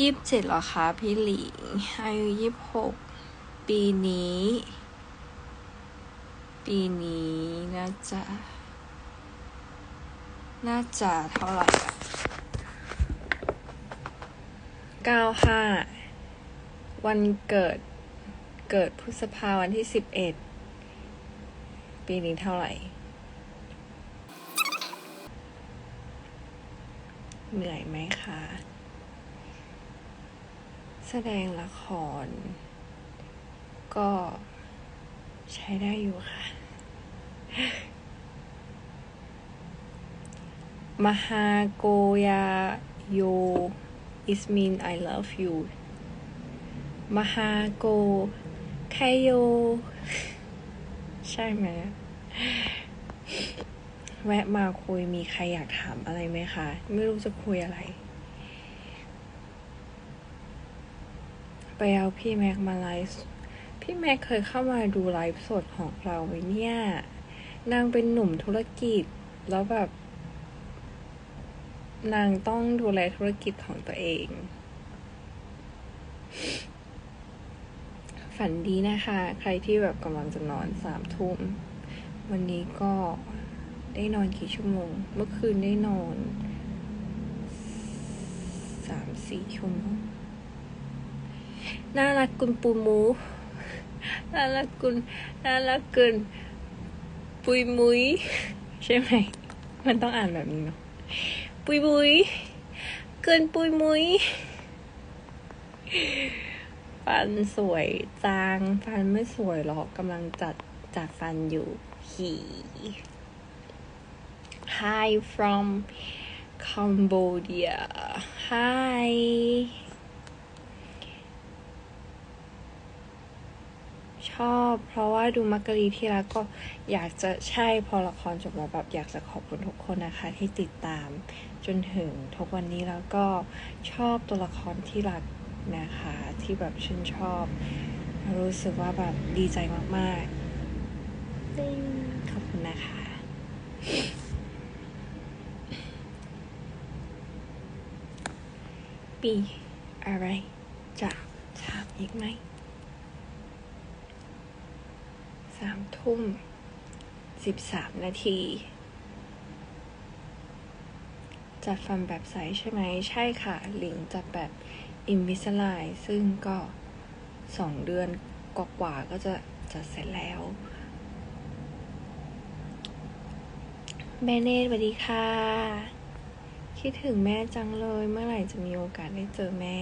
ยี่สิบเจ็ดหรอคะพี่หลิงอายุยี่สิบหกปีนี้ ปีนี้น่าจะน่าจะเท่าไหร่อะเก้าห้าวันเกิดเกิดพฤษภาวันที่สิบเอ็ดปีนี้เท่าไหร่ เหนื่อยไหมคะ แสดงละคร ก็ใช้ได้อยู่ค่ะ มหาโกยาโย is mean I love you มหาโกไคโย ใช่ไหม แวะมาคุยมีใครอยากถามอะไรไหมคะ ไม่รู้จะคุยอะไร ไปเอาพี่แม็กมาไลฟ์พี่แม็กเคยเข้ามาดูไลฟ์สดของเราไหมเนี่ย นางเป็นหนุ่มธุรกิจแล้วแบบ นางต้องดูแลธุรกิจของตัวเอง ฝันดีนะคะ ใครที่แบบกำลังจะนอนสามทุ่ม วันนี้ก็ได้นอนกี่ชั่วโมง เมื่อคืนได้นอนสามสี่ชั่วโมง น่ารักกุนปูมูน่ารักกุนน่ารักกินปุยมุยใช่ไหม มันต้องอ่านแบบนี้เนาะปุยมุยเกินปุยมุยฟันสวยจางฟันไม่สวยหรอกกำลังจัดจัดฟันอยู่หี Hi from Cambodia Hi ช อบ เพราะว่าดูมักกะรีที่รักก็อยากจะใช่พอละครจบแล้วแบบอยากจะขอบคุณทุกคนนะคะ ที่ติดตามจนถึงทุกวันนี้แล้วก็ชอบตัวละครที่รักนะคะ ที่แบบชื่นชอบ รู้สึกว่าแบบดีใจมากๆติ๊งขอบคุณนะคะปีอะไรจะถามอีกไหม สามทุ่มสิบสามนาที จัดฟันแบบใสใช่ไหม ใช่ค่ะ หลิงจัดแบบอินวิสไลซึ่งก็สองเดือนกว่าๆก็จะจะเสร็จแล้ว แม่เนตสวัสดีค่ะ คิดถึงแม่จังเลย เมื่อไหร่จะมีโอกาสได้เจอแม่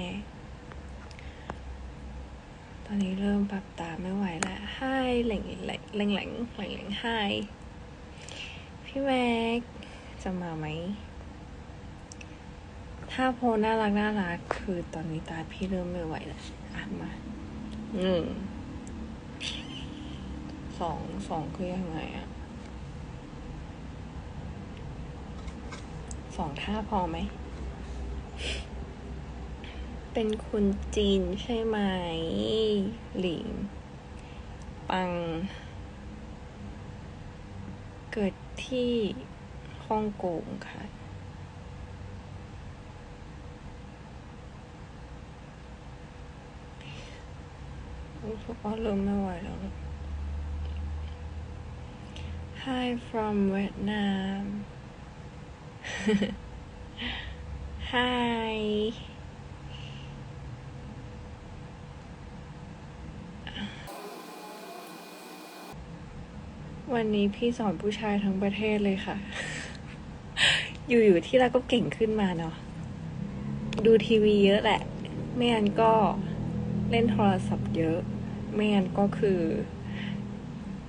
ตอนนี้เริ่มปรับตาไม่ไหวแล้วไฮแหล่งแหล่งแหล่งแหล่งแหล่งแหลงไฮพี่แม็กจะมาไหม ถ้าโพน่ารักน่ารักคือตอนนี้ตาพี่เริ่มไม่ไหวแล้วอะมาหนึ่งสองสองคือยังไงอะสองท่าพอไหม เป็นคนจีนใช่ไหม หลิง ปัง เกิดที่ฮ่องกงค่ะ รู้สึกว่าเริ่มไม่ไหวแล้วนะ Hi from Vietnam Hi วันนี้พี่สอนผู้ชายทั้งประเทศเลยค่ะ อยู่ๆที่เราก็เก่งขึ้นมาเนาะ ดูทีวีเยอะแหละ ไม่งั้นก็เล่นโทรศัพท์เยอะ ไม่งั้นก็คือ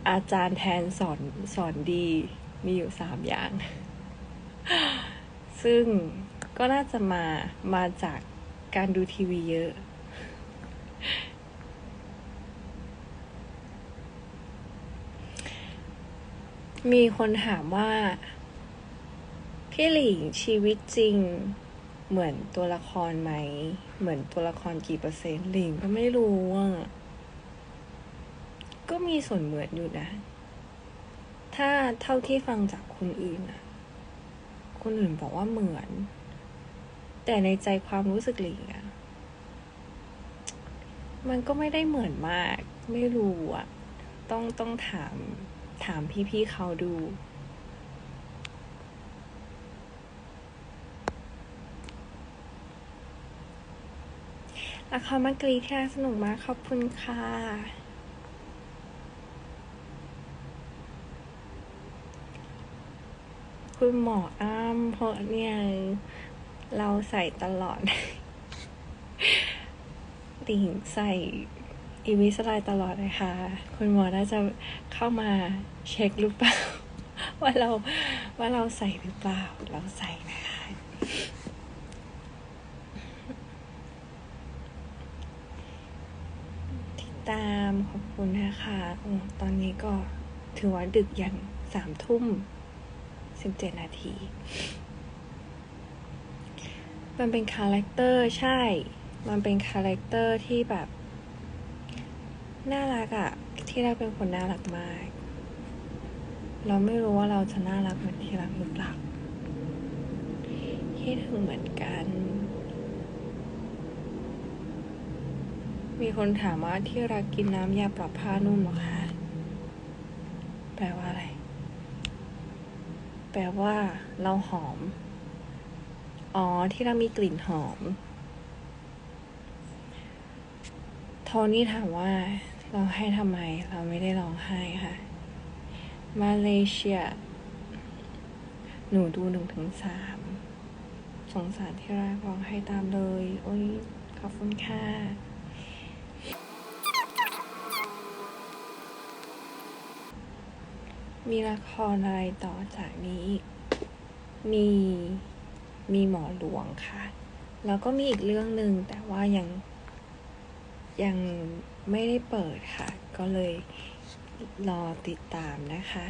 อาจารย์แทนสอนสอนดีมีอยู่สามอย่าง ซึ่งก็น่าจะมามาจากการดูทีวีเยอะ มีคนถามว่า พี่หลิงชีวิตจริง เหมือนตัวละครไหม เหมือนตัวละครกี่เปอร์เซ็นต์หลิงก็ไม่รู้อะก็มีส่วนเหมือนอยู่นะ ถ้าเท่าที่ฟังจากคนอื่นอะคนอื่นบอกว่าเหมือน แต่ในใจความรู้สึกหลิงอะมันก็ไม่ได้เหมือนมาก ไม่รู้อะต้องต้องถาม ถามพี่ๆเขาดู ละครมังกรีที่น่าสนุกมากขอบคุณค่ะคุณหมออ้ามเพราะเนี่ยเราใส่ตลอด ติ่งใส่ อีวิสไลตลอดเลยค่ะ คุณหมอน่าจะเข้ามาเช็คหรือเปล่า ว่าเราว่าเราใส่หรือเปล่า เราใส่นะคะ ติดตามขอบคุณนะคะโอ้ตอนนี้ก็ถือว่าดึกอย่างสามทุ่มสิบเจ็ดนาที มันเป็นคาแรคเตอร์ใช่ มันเป็นคาแรคเตอร์ที่แบบ น่ารักอะที่รักเป็นคนน่ารักมาก เราไม่รู้ว่าเราจะน่ารักเหมือนที่รักหรือเปล่าคิดถึงเหมือนกัน มีคนถามว่าที่รักกินน้ำยาปรับผ้านุ่มหรอคะ แปลว่าอะไร แปลว่า เราหอม อ๋อที่เรามีกลิ่นหอม โทนี่ถามว่า ร้องไห้ทำไม เราไม่ได้ร้องไห้ค่ะ มาเลเซีย หนูดูหนึ่งถึงสาม สงสารที่รักร้องไห้ตามเลย โอ้ย ขอบคุณค่ะมีละครอะไรต่อจากนี้อีก มี มีหมอหลวงค่ะ แล้วก็มีอีกเรื่องหนึ่งแต่ว่ายัง ยัง ไม่ได้เปิดค่ะ ก็เลยรอติดตามนะคะ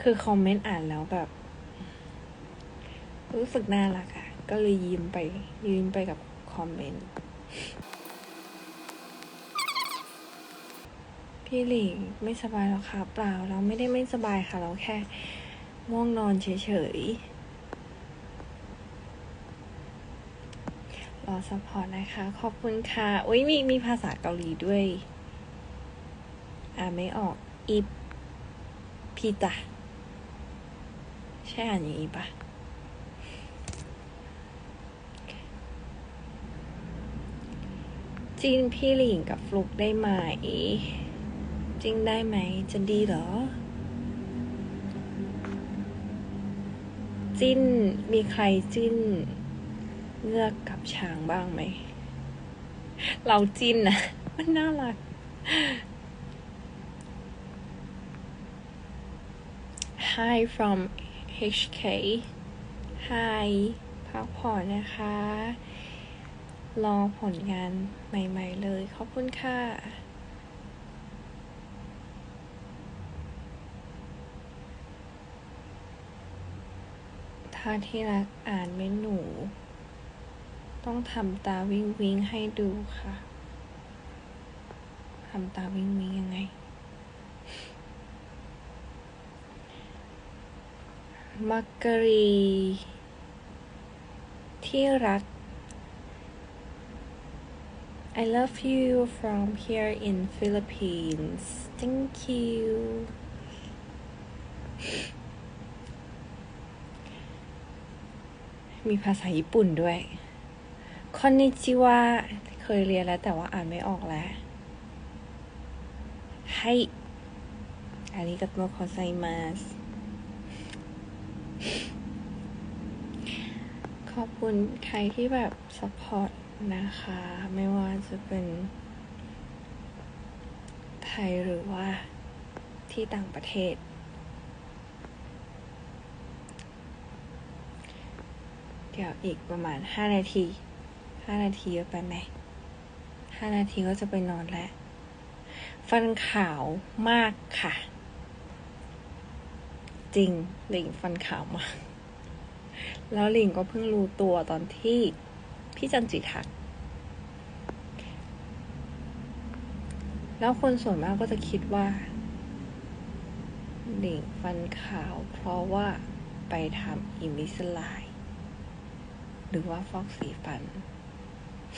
คือคอมเมนต์อ่านแล้วแบบ รู้สึกน่ารักอะก็เลยยิ้มไปยิ้มไปกับคอมเมนต์พี่หลิงไม่สบายหรอคะเปล่าเราไม่ได้ไม่สบายค่ะ เราแค่ง่วงนอนเฉยๆ ร อซัพพอร์ตนะคะ ขอบคุณค่ะ อุ้ยมีมีภาษาเกาหลีด้วย อ่าไม่ออกอีพีตะใช่อ่านอย่างนี้ปะจีนพี่หลิงกับฟลุกได้ไหมจริงได้ไหม จะดีเหรอจิ้นมีใครจิ้น เลือกกับช้างบ้างไหม เราจิ้นนะมันน่ารัก Hi from HK Hi พักผ่อนนะคะ รอผลงานใหม่ ๆ เลย ขอบคุณค่ะถ้าที่รักอ่านเมนู ต้องทำตาวิงวิงให้ดูค่ะ ทำตาวิงวิงยังไง มักกะรี ที่รัก I love you from here in Philippines thank you มีภาษาญี่ปุ่นด้วย คอนนิจิวะเคยเรียนแล้วแต่ว่าอ่านไม่ออกแล้วให้อาริกาโตโคไซมาสขอบคุณใครที่แบบสปอร์ตนะคะ ไม่ว่าจะเป็นไทยหรือว่าที่ต่างประเทศ เดี๋ยวอีกประมาณห้านาที ห้านาทีเยอะไปไหมห้านาทีก็จะไปนอนแล้ว ฟันขาวมากค่ะ จริงหลิงฟันขาวมาก แล้วหลิงก็เพิ่งรู้ตัวตอนที่พี่จันจิทัก แล้วคนส่วนมากก็จะคิดว่าหลิงฟันขาวเพราะว่าไปไปทำอิมิสไลหรือว่าฟอกสีฟัน พ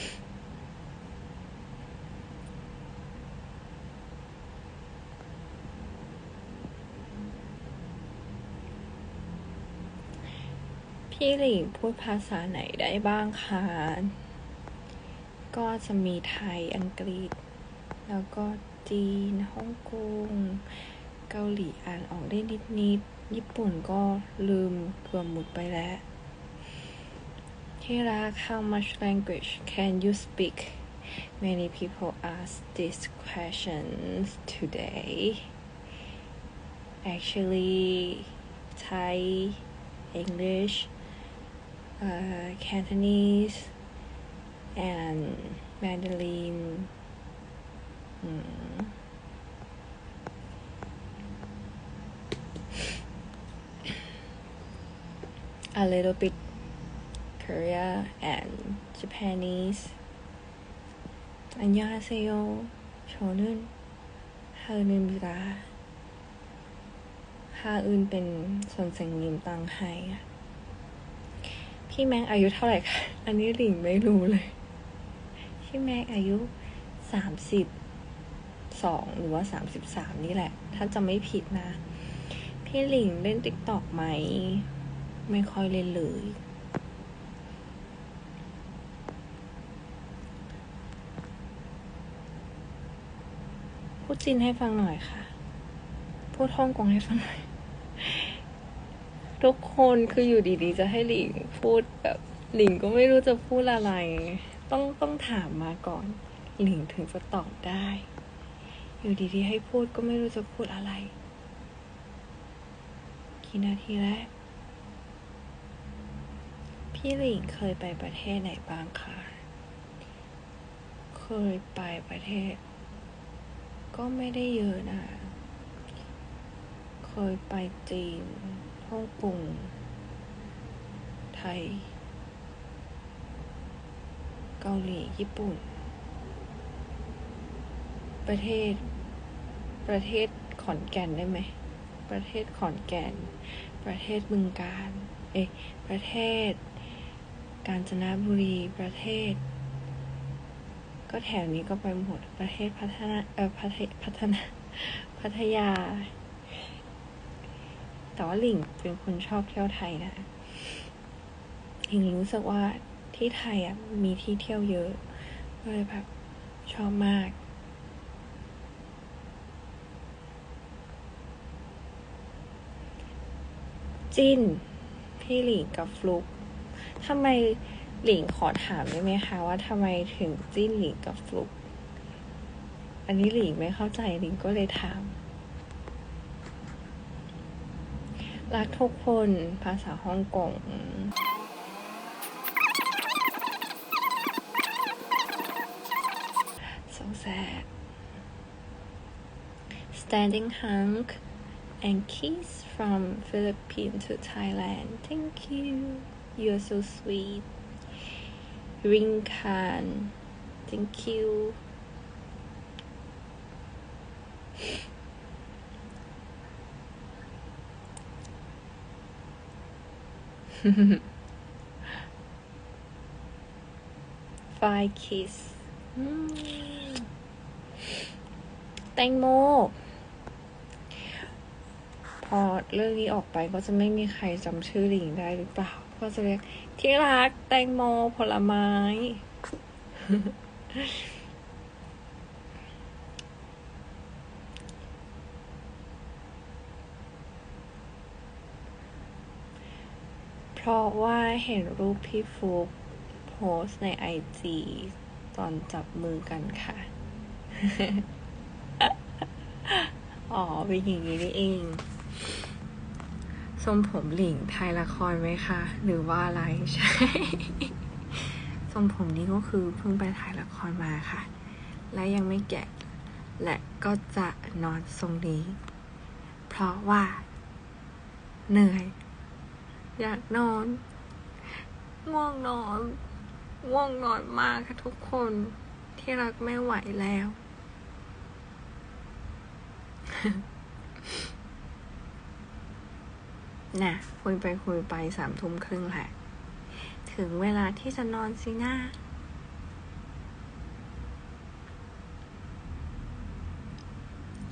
ี่หลิงพูดภาษาไหนได้บ้างคะ ก็จะมีไทย อังกฤษ แล้วก็จีน ฮ่องกง เกาหลีอ่านออกได้นิดนิดๆญี่ปุ่นก็ลืมเกือบหมดไปแล้ว Hey Rak, how much language can you speak? Many people ask these questions today. Actually, Thai, English, uh, Cantonese, and Mandarin. Hmm. A little bit Korea and Japanese. 안녕하세요. 저는 하은입니다. 하은 เป็นส่วนเสียงนิมตังไฮอะพี่แม็กอายุเท่าไหร่คะ อันนี้หลิงไม่รู้เลย พี่แม็กอายุสามสิบสองหรือว่าสามสิบสามนี่แหละ ถ้าจะไม่ผิดนะ พี่หลิงเล่นติ๊กตอกไหม ไม่ค่อยเล่นเลย พูดจีนให้ฟังหน่อยค่ะ พูดฮ่องกงให้ฟังหน่อย ทุกคนคืออยู่ดีๆ จะให้หลิงพูดแบบหลิงก็ไม่รู้จะพูดอะไร ต้องต้องถามมาก่อน หลิงถึงจะตอบได้ อยู่ดีๆ ให้พูดก็ไม่รู้จะพูดอะไร กี่นาทีแล้วพี่หลิงเคยไปประเทศไหนบ้างคะ เคยไปประเทศ ก็ไม่ได้เยอะนะเคยไปจีน ฮ่องกง ไทย เกาหลี ญี่ปุ่น ประเทศ ประเทศขอนแก่นได้ไหม ประเทศขอนแก่น ประเทศบึงกาฬเอ๊ะ ประเทศ กาญจนบุรี ประเทศ ก็แถวนี้ก็ไปหมดประเทศพัฒนาเออพัทยพัฒนาพัทยา แต่ว่าหลิงเป็นคนชอบเที่ยวไทยนะหลิงรู้สึกว่าที่ไทยอะมีที่เที่ยวเยอะก็เลยแบบชอบมากจิ้นพี่หลิงกับฟลุกทำไม หลิงขอถามได้ไหมคะว่าทำไมถึงจิ้นหลิงกับฟลุก อันนี้หลิงไม่เข้าใจหลิงก็เลยถาม รักทุกคนภาษาฮ่องกง so sad standing hunk and kiss from Philippines to Thailand thank you you're so sweet Ring Khan thank you Five kiss แตงโม พอเรื่องนี้ออกไปก็จะไม่มีใครจำชื่อหลิงได้หรือเปล่า ก็จะเรียกที่รักแตงโมผลไม้ เพราะว่าเห็นรูปพี่ฟุกโพสในไอจีตอนจับมือกันค่ะ อ๋อเป็นอย่างนี้นี่เอง ทรงผมหลิงไทยละครไหมคะ หรือว่าอะไรใช่ทรงผมนี้ก็คือเพิ่งไปถ่ายละครมาค่ะ และยังไม่แกะ และก็จะนอนทรงนี้ เพราะว่า เหนื่อย อยากนอนง่วงนอนง่วงนอนมากค่ะทุกคนที่รักไม่ไหวแล้ว อ น่ะคุยไปคุยไปสามทุ่มครึ่งแหละ ถึงเวลาที่จะนอนสินะ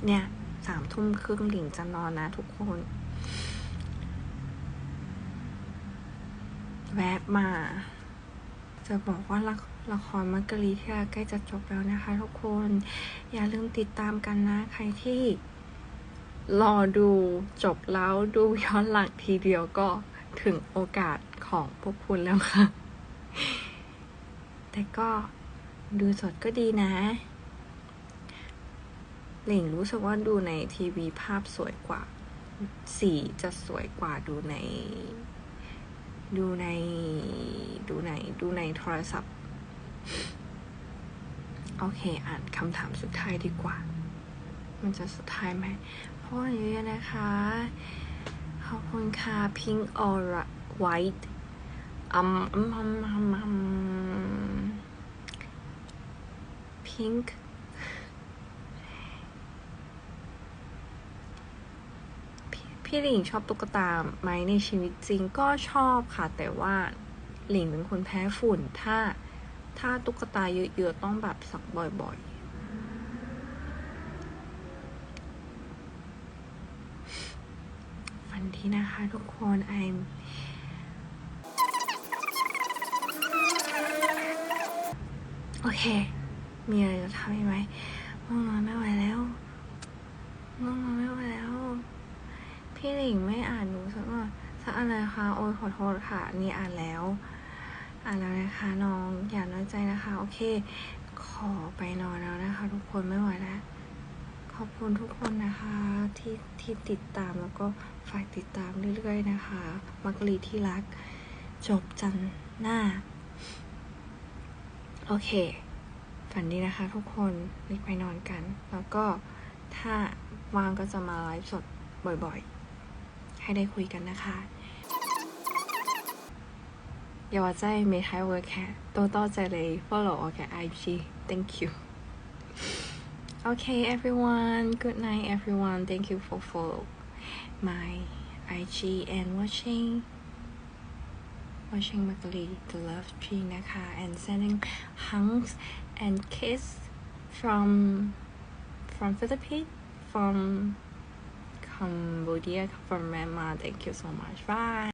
เนี่ยสามทุ่มครึ่งหลิงจะนอนนะทุกคน แวบมา จะบอกว่าละละครมักกะลีที่รักใกล้จะจบแล้วนะคะทุกคน อย่าลืมติดตามกันนะ ใครที่ รอดูจบแล้วดูย้อนหลังทีเดียวก็ถึงโอกาสของพวกคุณแล้วค่ะ แต่ก็ดูสดก็ดีนะ หลิงรู้สึกว่าดูในทีวีภาพสวยกว่า สีจะสวยกว่าดูใน ดูใน ดูใน ดูในโทรศัพท์ โอเค อ่านคำถามสุดท้ายดีกว่า มันจะสุดท้ายไหม พราะว่าเยอะนะคะ ขอบคุณค่ะ pink or white อืมอืมอืมอืมอืม pink พี่หลิงชอบตุ๊กตาไหมในชีวิตจริงก็ชอบค่ะ แต่ว่าหลิงเป็นคนแพ้ฝุ่นถ้า ถ้าตุ๊กตาเยอะๆ ต้องแบบสักบ่อยๆ ฝั นี่นะคะทุกคน I'm โอเค มีอะไรจะทำอีกไหมง่วงนอนไม่ไหวแล้วง่วงนอนไม่ไหวแล้ว พี่หลิงไม่อ่านหนูสักหน่อยสักอะไรคะ โอ้ยขอโทษค่ะ นี่อ่านแล้ว อ่านแล้วนะคะน้อง อย่าน้อยใจนะคะ โอเค ขอไปนอนแล้วนะคะ ทุกคนไม่ไหวแล้ว ขอบคุณทุกคนนะคะ ที่ที่ติดตามแล้วก็ฝากติดตามเรื่อยๆนะคะ มักกะลีที่รัก จบจันทร์หน้า โอเค ฝันดีนะคะทุกคนรีบไปนอนกัน แล้วก็ถ้าว่างก็จะมาไลฟ์สดบ่อยๆ ให้ได้คุยกันนะคะ อย่าว่าใจไม่ท้ายเวอร์แค่多多谢你 follow 我嘅 IG thank you okay everyone. Good night everyone. Thank you for follow my IG and watching watching Magali the love tree Naka and sending hugs and kiss from from Philippines from Cambodia from Myanmar. Thank you so much. Bye.